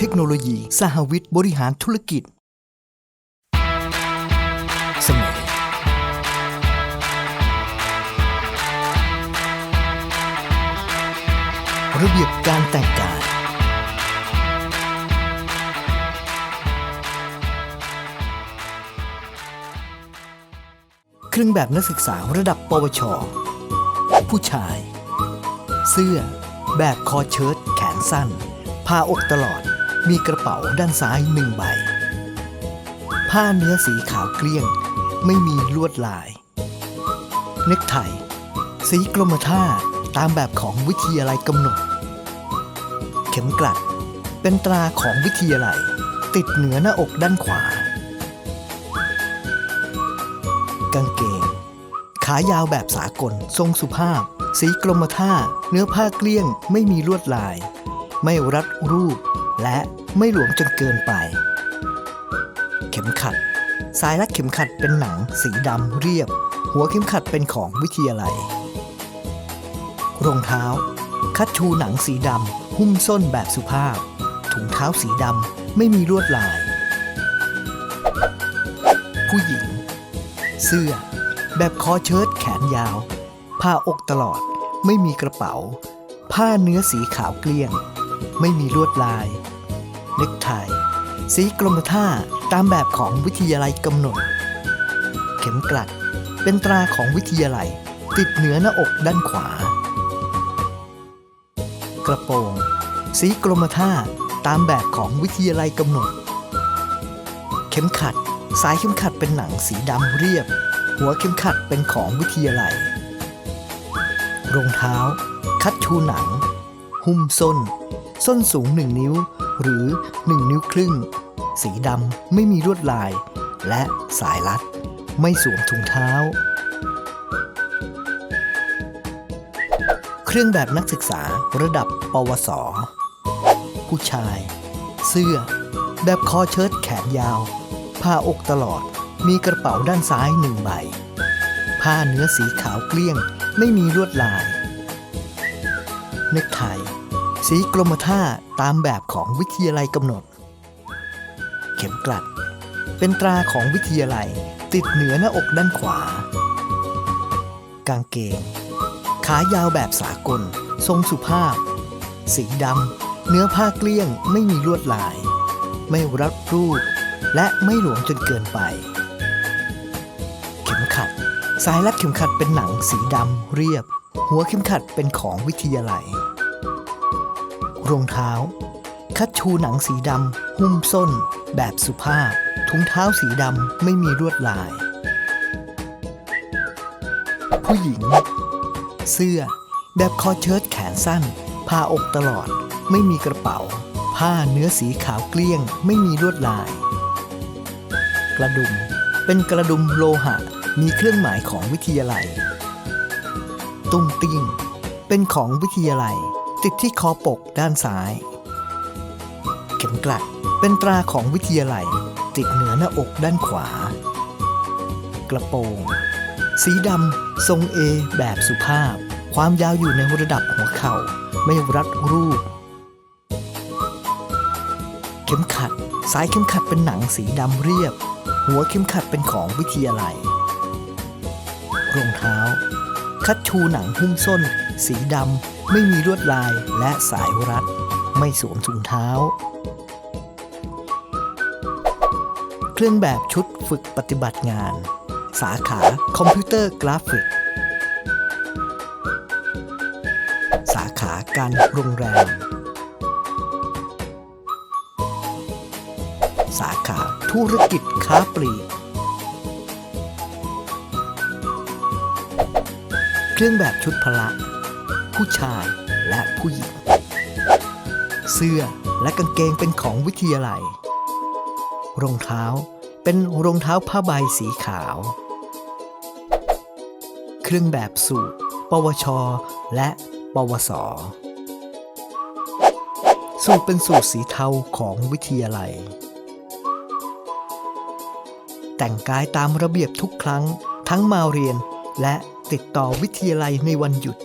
เทคโนโลยี สหวิทย์บริหารธุรกิจ เสนอระเบียบการแต่งกาย เครื่องแบบนักศึกษาระดับปวช ผู้ชาย เสื้อ แบบคอเชิ้ตแขนสั้น ผ้าอกตลอด มีกระเป๋าด้านซ้ายหนึ่งใบ ผ้าเนื้อสีขาวเกลี้ยง ไม่มีลวดลาย เนกไทสีกรมท่าตามแบบของวิทยาลัยกำหนด เข็มกลัด เป็นตราของวิทยาลัย ติดเหนือหน้าอกด้านขวา กางเกง ขายาวแบบสากล ทรงสุภาพ สีกรมท่า เนื้อผ้าเกลี้ยง ไม่มีลวดลาย ไม่รัดรูป และไม่หลวมจนเกินไป เข็มขัด สายรัดเข็มขัดเป็นหนังสีดำเรียบ หัวเข็มขัดเป็นของวิทยาลัย รองเท้า คัดชูหนังสีดำหุ้มส้นแบบสุภาพ ถุงเท้าสีดำไม่มีลวดลาย ผู้หญิง เสื้อ แบบคอเชิ้ตแขนยาว ผ้าอกตลอด ไม่มีกระเป๋า ผ้าเนื้อสีขาวเกลี้ยง ไม่มีลวดลาย เนกไทสีกรมท่าตามแบบของวิทยาลัยกำหนด เข็มกลัดเป็นตราของวิทยาลัย ติดเหนือหน้าอกด้านขวา กระโปรง สีกรมท่าตามแบบของวิทยาลัยกำหนด เข็มขัด สายเข็มขัดเป็นหนังสีดำเรียบ หัวเข็มขัดเป็นของวิทยาลัย รองเท้า คัดชูหนัง หุ้มส้น ส้นสูง1นิ้ว หรือ 1 นิ้วครึ่ง สีดำไม่มีลวดลาย และสายรัด ไม่สวมถุงเท้า เครื่องแบบนักศึกษาระดับ ปวส ผู้ชาย เสื้อ แบบคอเชิ้ตแขนยาว ผ้าอกตลอด มีกระเป๋าด้านซ้ายหนึ่งใบ ผ้าเนื้อสีขาวเกลี้ยง ไม่มีลวดลายเนกไท สีกรมท่าตามแบบของวิทยาลัยกำหนด เข็มกลัด เป็นตราของวิทยาลัยติดเหนือหน้าอกด้านขวา กางเกง ขายาวแบบสากล ทรงสุภาพ สีดำ เนื้อผ้าเกลี้ยงไม่มีลวดลาย ไม่รัดรูป และไม่หลวมจนเกินไป เข็มขัด สายรัดเข็มขัดเป็นหนังสีดำเรียบ หัวเข็มขัดเป็นของวิทยาลัย รองเท้า คัดชูหนังสีดำ หุ้มส้น แบบสุภาพ ถุงเท้าสีดำ ไม่มีลวดลาย ผู้หญิง เสื้อ แบบคอเชิ้ตแขนสั้นผ้าอกตลอด ไม่มีกระเป๋า ผ้าเนื้อสีขาวเกลี้ยง ไม่มีลวดลาย กระดุม เป็นกระดุมโลหะ มีเครื่องหมายของวิทยาลัย ตุ้งติ้งเป็นของวิทยาลัย ติดที่คอปกด้านซ้าย เข็มกลัดเป็นตราของวิทยาลัย ติดเหนือหน้าอกด้านขวา กระโปรง สีดำทรงเอแบบสุภาพ ความยาวอยู่ในระดับหัวเข่า ไม่รัดรูป เข็มขัด สายเข็มขัดเป็นหนังสีดำเรียบ หัวเข็มขัดเป็นของวิทยาลัยรองเท้า คัดชูหนังหุ้มส้น สีดำ ไม่มีลวดลายและสายรัด ไม่สวมถุงเท้า เครื่องแบบชุดฝึกปฏิบัติงาน สาขาคอมพิวเตอร์กราฟิก สาขาการโรงแรม สาขาธุรกิจค้าปลีกเครื่องแบบชุดพละ ผู้ชายและผู้หญิง เสื้อและกางเกงเป็นของวิทยาลัย รองเท้าเป็นรองเท้าผ้าใบสีขาว เครื่องแบบสูตร ปวช และปวส สูตรเป็นสูตรสีเทาของวิทยาลัย แต่งกายตามระเบียบทุกครั้งทั้งมาเรียนและติดต่อวิทยาลัยในวันหยุด